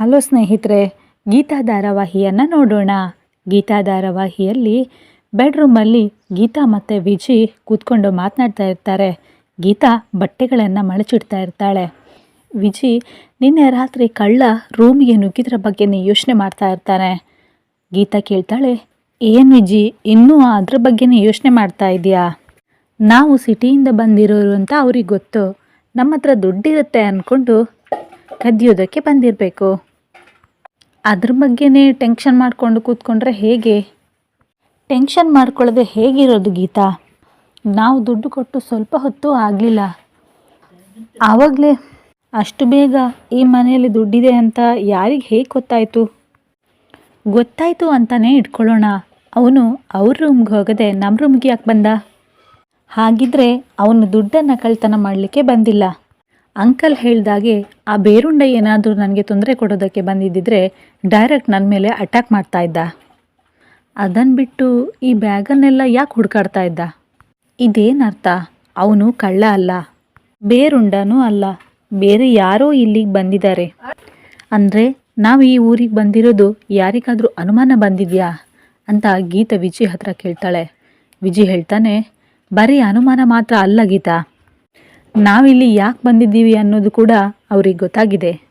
Hello ಸ್ನೇಹಿತರೆ, ಗೀತಾ ಧಾರಾವಾಹಿಯನ್ನು ನೋಡೋಣ. ಗೀತಾ ಧಾರಾವಾಹಿಯಲ್ಲಿ ಬೆಡ್ರೂಮಲ್ಲಿ ಗೀತಾ ಮತ್ತು ವಿಜಿ ಕೂತ್ಕೊಂಡು ಮಾತನಾಡ್ತಾ ಇರ್ತಾರೆ. ಗೀತಾ ಬಟ್ಟೆಗಳನ್ನು ಮಳಚಿಡ್ತಾ ಇರ್ತಾಳೆ. ವಿಜಿ ನಿನ್ನೆ ರಾತ್ರಿ ಕಳ್ಳ ರೂಮಿಗೆ ನುಗ್ಗಿದ್ರ ಬಗ್ಗೆನೇ ಯೋಚನೆ ಮಾಡ್ತಾ ಇರ್ತಾನೆ. ಗೀತಾ ಕೇಳ್ತಾಳೆ, ಏನು ವಿಜಿ, ಇನ್ನೂ ಅದ್ರ ಬಗ್ಗೆನೇ ಯೋಚನೆ ಮಾಡ್ತಾ ಇದೆಯಾ? ನಾವು ಸಿಟಿಯಿಂದ ಬಂದಿರೋರು ಅಂತ ಅವ್ರಿಗೆ ಗೊತ್ತು. ನಮ್ಮ ಹತ್ರ ದುಡ್ಡಿರುತ್ತೆ ಅಂದ್ಕೊಂಡು ಕದಿಯೋದಕ್ಕೆ ಬಂದಿರಬೇಕು. ಅದ್ರ ಬಗ್ಗೆನೇ ಟೆನ್ಷನ್ ಮಾಡಿಕೊಂಡು ಕೂತ್ಕೊಂಡ್ರೆ ಹೇಗೆ? ಟೆನ್ಷನ್ ಮಾಡ್ಕೊಳ್ಳೋದೆ ಹೇಗಿರೋದು ಗೀತಾ? ನಾವು ದುಡ್ಡು ಕೊಟ್ಟು ಸ್ವಲ್ಪ ಹೊತ್ತು ಆಗಲಿಲ್ಲ. ಆವಾಗಲೇ ಅಷ್ಟು ಬೇಗ ಈ ಮನೆಯಲ್ಲಿ ದುಡ್ಡಿದೆ ಅಂತ ಯಾರಿಗೆ ಹೇಗೆ ಗೊತ್ತಾಯಿತು? ಗೊತ್ತಾಯಿತು ಅಂತಲೇ ಇಟ್ಕೊಳ್ಳೋಣ. ಅವನು ಅವ್ರ ರೂಮ್ಗೆ ಹೋಗದೆ ನಮ್ಮ ರೂಮ್ಗೆ ಯಾಕೆ ಬಂದ? ಹಾಗಿದ್ರೆ ಅವನು ದುಡ್ಡನ್ನು ಕಳ್ತನ ಮಾಡಲಿಕ್ಕೆ ಬಂದಿಲ್ಲ. ಅಂಕಲ್ ಹೇಳ್ದಾಗೆ ಆ ಬೇರುಂಡೆ ಏನಾದರೂ ನನಗೆ ತೊಂದರೆ ಕೊಡೋದಕ್ಕೆ ಬಂದಿದ್ದಿದ್ರೆ ಡೈರೆಕ್ಟ್ ನನ್ನ ಮೇಲೆ ಅಟ್ಯಾಕ್ ಮಾಡ್ತಾ ಇದ್ದ. ಅದನ್ನು ಬಿಟ್ಟು ಈ ಬ್ಯಾಗನ್ನೆಲ್ಲ ಯಾಕೆ ಹುಡುಕಾಡ್ತಾ ಇದ್ದ? ಇದೇನರ್ಥ? ಅವನು ಕಳ್ಳ ಅಲ್ಲ. ಬೇರುಂಡನೂ ಅಲ್ಲ. ಬೇರೆ ಯಾರೋ ಇಲ್ಲಿಗೆ ಬಂದಿದ್ದಾರೆ. ಅಂದರೆ ನಾವು ಈ ಊರಿಗೆ ಬಂದಿರೋದು ಯಾರಿಗಾದರೂ ಅನುಮಾನ ಬಂದಿದೆಯಾ? ಅಂತ ಗೀತಾ ವಿಜಿ ಹತ್ರ ಕೇಳ್ತಾಳೆ. ವಿಜಿ ಹೇಳ್ತಾನೆ, ಬರೀ ಅನುಮಾನ ಮಾತ್ರ ಅಲ್ಲ ಗೀತಾ. ನಾವಿಲ್ಲಿ ಯಾಕೆ ಬಂದಿದ್ದೀವಿ ಅನ್ನೋದು ಕೂಡ ಅವ್ರಿಗೆ ಗೊತ್ತಾಗಿದೆ.